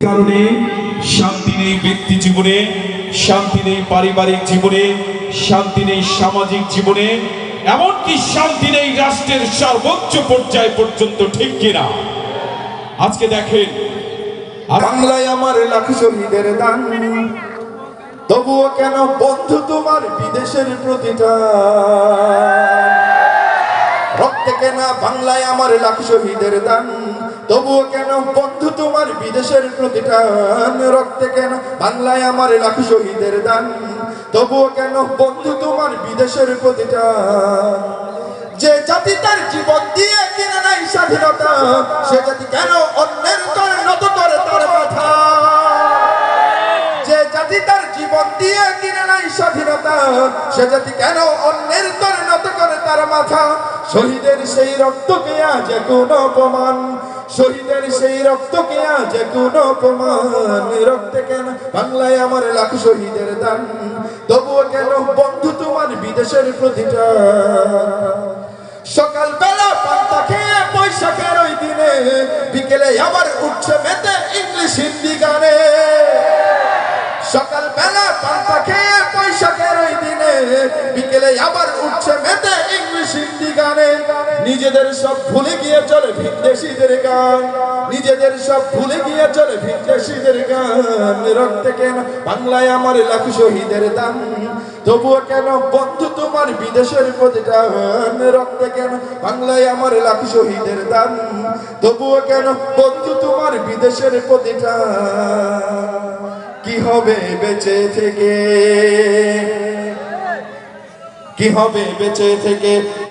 কারণে শান্তি নেই ব্যক্তি জীবনে, শান্তি নেই পারিবারিক জীবনে, শান্তি নেই সামাজিক জীবনে, এমনকি শান্তি নেই রাষ্ট্রের সর্বোচ্চ পর্যায় পর্যন্ত, ঠিক কিনা? আজকে দেখেন বাংলায় আমার লাখ শহীদের দান। তবুও কেন বন্ধু তোমার বিদেশের প্রতিটা? রক্তে কেনা বাংলায় আমার লাখ শহীদের দান। তবুও কেন? বন্ধু, তোমার বিদেশের প্রতিটান রক্তে কেন? বাংলায় আমার লাখ শহীদের দান। তবুও কেন? বন্ধু, তোমার বিদেশের প্রতিটান। যে জাতি তার জীবন দিয়ে কিনে নাই স্বাধীনতা, সে জাতি কেন অন্যের করে নত করে তার মাথা যে জাতি তার জীবন দিয়ে কিনে নাই স্বাধীনতা, সে জাতি কেন অন্যের তরে নত করে তার মাথা, শহীদের সেই রক্তকে আজ কোন অপমান? শহীদের সেই রক্তকে আজ কোন অপমান? রক্তে কেন? বাংলায় আমার লাখ শহীদের দান। তবুও কেন বন্ধু তোমার বিদেশের প্রতিটা? সকাল বেলা পান্তা খেয়ে বৈশাখের ওই দিনে, বিকেলে আবার উঠছে মেতে ইংলিশ, হিন্দি গানে। সকাল বেলা পান্তা খেয়ে বৈশাখের ওই দিনে, বিকেলে আবার উঠছে মেতে নিজেদের সব ভুলে গিয়ে চলে ভিনদেশিদের গান। নিজেদের সব ভুলে গিয়ে চলে ভিনদেশিদের গান। রক্তে কেন? বাংলায় আমার লাখ শহীদের দান। তবুও কেন বন্ধু তোমার বিদেশের প্রতিটান রক্তে কেন? বাংলায় আমার লাখ শহীদের দান। তবুও কেন বন্ধু তোমার বিদেশের প্রতিটান কি হবে বেঁচে থেকে? কি হবে বেঁচে থেকে?